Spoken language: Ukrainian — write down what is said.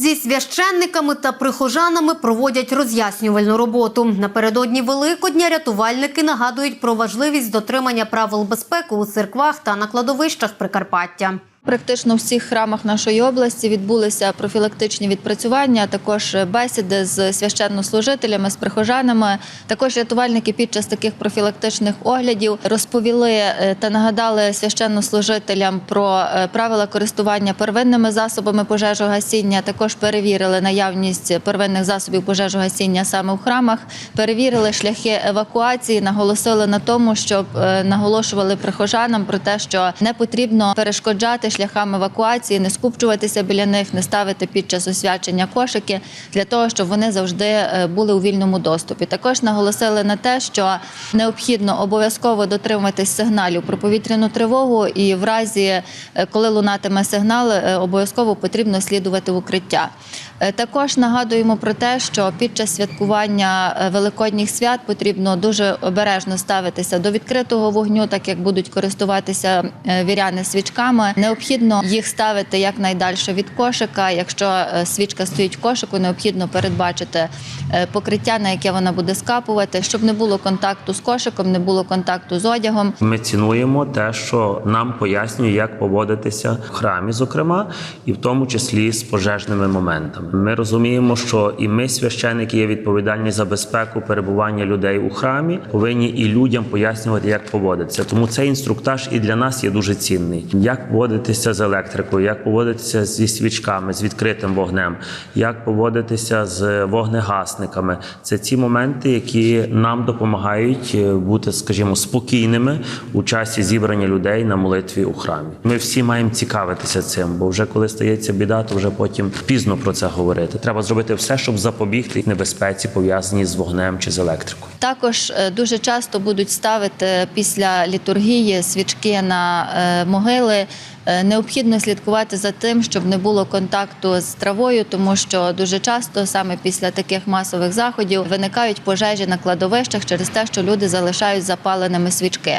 Зі священниками та прихожанами проводять роз'яснювальну роботу. Напередодні Великодня рятувальники нагадують про важливість дотримання правил безпеки у церквах та на кладовищах Прикарпаття. Практично у всіх храмах нашої області відбулися профілактичні відпрацювання, також бесіди з священнослужителями, з прихожанами. Також рятувальники під час таких профілактичних оглядів розповіли е, та нагадали священнослужителям про е, правила користування первинними засобами пожежогасіння. Також перевірили наявність первинних засобів пожежогасіння саме в храмах, перевірили шляхи евакуації, наголосили на тому, щоб е, наголошували прихожанам про те, що не потрібно перешкоджати шляхам евакуації, не скупчуватися біля них, не ставити під час освячення кошики для того, щоб вони завжди е, були у вільному доступі. Також наголосили на те, що необхідно обов'язково дотримуватись сигналів про повітряну тривогу, і в разі, е, коли лунатиме сигнал, е, обов'язково потрібно слідувати укриття. Також нагадуємо про те, що під час святкування великодніх свят потрібно дуже обережно ставитися до відкритого вогню, так як будуть користуватися віряни свічками. Необхідно їх ставити якнайдальше від кошика. Якщо е, свічка стоїть в кошику, необхідно передбачити е, покриття, на яке вона буде скапувати, щоб не було контакту з кошиком, не було контакту з одягом. Ми цінуємо те, що нам пояснює, як поводитися в храмі, зокрема, і в тому числі з пожежними моментами. Ми розуміємо, що і ми, священники, є відповідальні за безпеку перебування людей у храмі, повинні і людям пояснювати, як поводитися. Тому цей інструктаж і для нас є дуже цінний. Як поводитися з електрикою, як поводитися зі свічками, з відкритим вогнем, як поводитися з вогнегасниками. Це ці моменти, які нам допомагають е, бути, скажімо, спокійними у часі зібрання людей на молитві у храмі. Ми всі маємо цікавитися цим, бо вже коли стається біда, то вже потім пізно про це говорити. Треба зробити все, щоб запобігти небезпеці, пов'язані з вогнем чи з електрикою. Також е, дуже часто будуть ставити після літургії свічки на е, могили. Е, Необхідно слідкувати за тим, щоб не було контакту з травою, тому що дуже часто саме після таких масових заходів виникають пожежі на кладовищах через те, що люди залишають запаленими свічки.